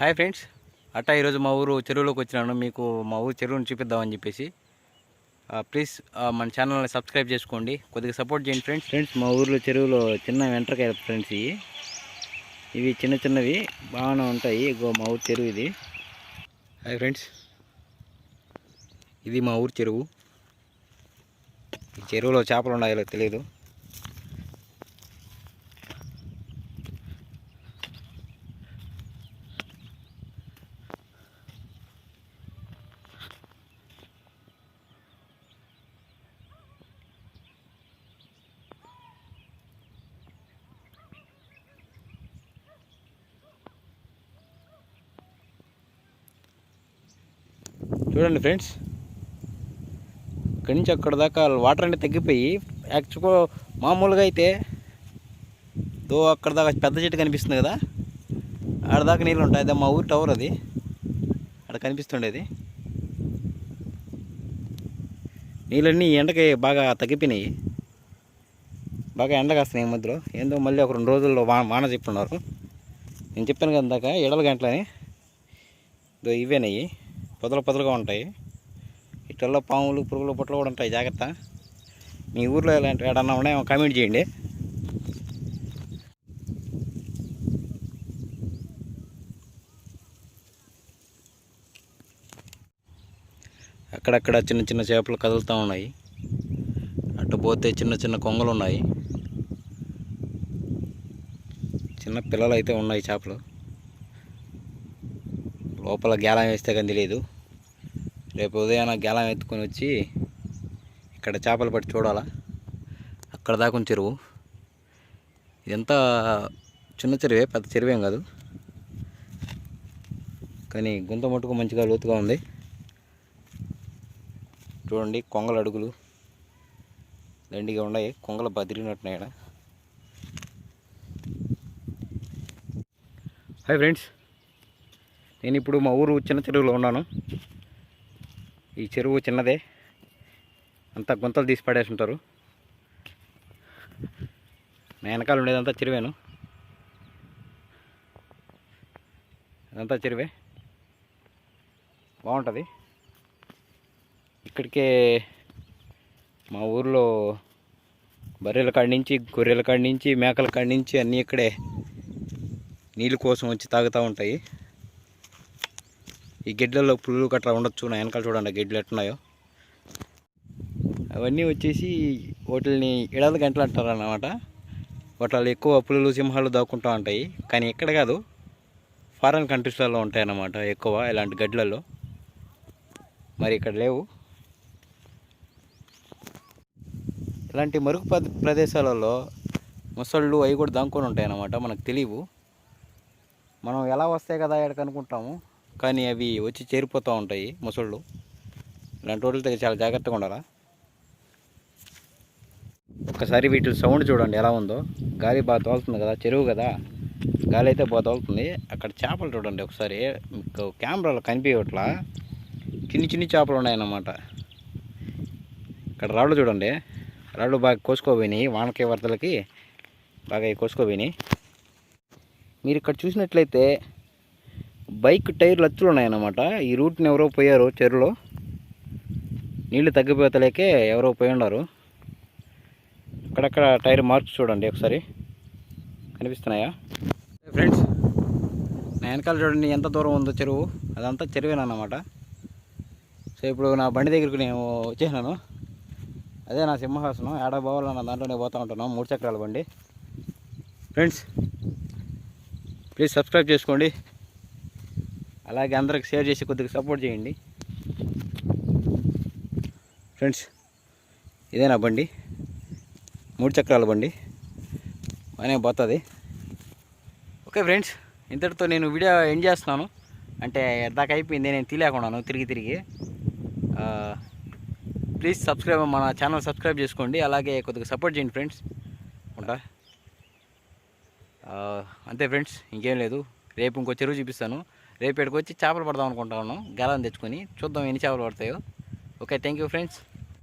Hi friends. అట్టా ఈరోజు మా ఊరు చెరువులోకి వచ్చినాను. మీకు మా ఊరు చెరువుని చూపిద్దామని చెప్పేసి. ప్లీజ్ మన ఛానల్ని సబ్స్క్రైబ్ చేసుకోండి. కొద్దిగా సపోర్ట్ చేయండి ఫ్రెండ్స్. ఫ్రెండ్స్ మా ఊర్లో చెరువులో చిన్న వెంట్రకాయ ఫ్రెండ్స్ ఇవి. ఇవి చిన్న చిన్నవి బాగానే ఉంటాయి. ఇగో మా ఊరు చెరువు ఇది. Hi friends. ఇది మా ఊరు చెరువు. ఈ చెరువులో చేపలు ఉన్నాయో తెలియదు. చూడండి ఫ్రెండ్స్. ఇక్కడి నుంచి అక్కడ దాకా వాటర్ అనేది తగ్గిపోయి యాక్చువల్గా మామూలుగా అయితే దో అక్కడ దాకా పెద్ద చెట్టు కనిపిస్తుంది కదా. ఆడ దాకా నీళ్ళు ఉంటాయి. అదే మా ఊరు టవర్ అది. అక్కడ కనిపిస్తుండేది. నీళ్ళన్నీ ఎండకి బాగా తగ్గిపోయినాయి. బాగా ఎండ కాస్తున్నాయి ఈ మధ్యలో. ఏందో మళ్ళీ ఒక రెండు రోజుల్లో వా వాన చెప్పున్నారు నేను చెప్పాను కదా ఇందాక ఎడల గంటలని. దో ఇవేనయ్యి పొదలు పొదలుగా ఉంటాయి. ఇట్లలో పాములు పురుగులు పుట్టలు కూడా ఉంటాయి. జాగ్రత్త. మీ ఊర్లో ఇలాంటి ఏడన్నా ఉన్నాయో? కామెంట్ చేయండి. అక్కడక్కడ చిన్న చిన్న చేపలు కదులుతూ ఉన్నాయి. అటు పోతే చిన్న చిన్న కొంగలు ఉన్నాయి. చిన్న పిల్లలు అయితే ఉన్నాయి చేపలు. లోపల గేలం వేస్తే కానీ తెలియదు. రేపు ఉదయాన గేలం ఎత్తుకొని వచ్చి ఇక్కడ చేపలు పట్టి చూడాలా? అక్కడ దాకా చెరువు. ఇదంతా చిన్న చెరువే పెద్ద చెరువేం కాదు. కానీ గుంత మట్టుకు మంచిగా లోతుగా ఉంది. చూడండి కొంగల అడుగులు దండిగా ఉన్నాయి. కొంగలు బదిరినట్టున్నాయి హాయ్ ఫ్రెండ్స్ నేను ఇప్పుడు మా ఊరు చిన్న చెరువులో ఉన్నాను. ఈ చెరువు చిన్నదే. అంతా గుంతలు తీసి పడేసి ఉంటారు నా వెనకాల ఉండేదంతా చెరువేను. అదంతా చెరువే. బాగుంటుంది. ఇక్కడికే మా ఊర్లో బర్రెల కాడి నుంచి గొర్రెల కాడి నుంచి మేకల కాడి నుంచి అన్నీ ఇక్కడే నీళ్ళ కోసం వచ్చి తాగుతూ ఉంటాయి. ఈ గెడ్లలో పుల్లు గట్రా ఉండొచ్చు నా వెనకాల చూడండి గెడ్లు ఎట్టున్నాయో అవన్నీ వచ్చేసి వాటిని ఇడల గంటలు అంటారు అన్నమాట వాటిలో ఎక్కువ పులులు సింహాలు దాక్కుంటూ ఉంటాయి. కానీ ఇక్కడ కాదు ఫారెన్ కంట్రీస్లలో ఉంటాయి అన్నమాట ఎక్కువ ఇలాంటి గడ్లలో మరి ఇక్కడ లేవు. ఇలాంటి మరుగు ప్రదేశాలలో ముసళ్ళు అవి కూడా దాంకొని ఉంటాయి అన్నమాట మనకు తెలియవు. మనం ఎలా వస్తాయి కదా ఎక్కడికి అనుకుంటాము. కానీ అవి వచ్చి చేరిపోతూ ఉంటాయి ముసళ్ళు. ఇలాంటి దగ్గర చాలా జాగ్రత్తగా ఉండాలా? ఒక్కసారి వీటి సౌండ్ చూడండి ఎలా ఉందో. గాలి బాగా తోలుతుంది కదా చెరువు కదా. గాలి అయితే బాగా తోలుతుంది. అక్కడ చేపలు చూడండి ఒకసారి. మీకు కెమెరాలో కనిపించట్లా? చిన్ని చిన్ని చేపలు ఉన్నాయన్నమాట. ఇక్కడ రాళ్ళు చూడండి. రాళ్ళు బాగా కోసుకోపోయినాయి వానకాయ వరదలకి బాగా కోసుకోపోయినాయి మీరు ఇక్కడ చూసినట్లయితే బైక్ టైర్లు అచ్చులు ఉన్నాయన్నమాట. ఈ రూట్ని ఎవరో పోయారు చెరువులో. నీళ్ళు తగ్గిపోతలేకే ఎవరో పోయి ఉన్నారు. అక్కడక్కడ టైర్ మార్క్స్ చూడండి ఒకసారి. కనిపిస్తున్నాయా? ఫ్రెండ్స్ నా వెనకాల చూడండి ఎంత దూరం ఉందో చెరువు. అదంతా చెరువేనన్నమాట సో ఇప్పుడు నా బండి దగ్గరికి నేను వచ్చేసినాను. అదే నా సింహాసనం. ఏడా పోవాలన్న దాంట్లోనే పోతూ ఉంటున్నాను మూడు చక్రాల బండి. ఫ్రెండ్స్ ప్లీజ్ సబ్స్క్రైబ్ చేసుకోండి. అలాగే అందరికి షేర్ చేసి కొద్దిగా సపోర్ట్ చేయండి. ఫ్రెండ్స్ ఇదే నా బండి. మూడు చక్రాల బండి. బాగానే పోతుంది. ఓకే ఫ్రెండ్స్ ఇంతటితో నేను వీడియో ఎండ్ చేస్తున్నాను. అంటే దాకా అయిపోయింది నేను తీలేకున్నాను తిరిగి తిరిగి. ప్లీజ్ సబ్స్క్రైబ్ మన ఛానల్ సబ్స్క్రైబ్ చేసుకోండి అలాగే కొద్దిగా సపోర్ట్ చేయండి ఫ్రెండ్స్ ఉంటా? అంతే ఫ్రెండ్స్ ఇంకేం లేదు. రేపు ఇంకో చెరువు చూపిస్తాను. రేపు వచ్చి చేపలు పడదాం అనుకుంటాను. గేలం తెచ్చుకొని చూద్దాం ఎన్ని చేపలు పడతాయో. Okay thank you friends.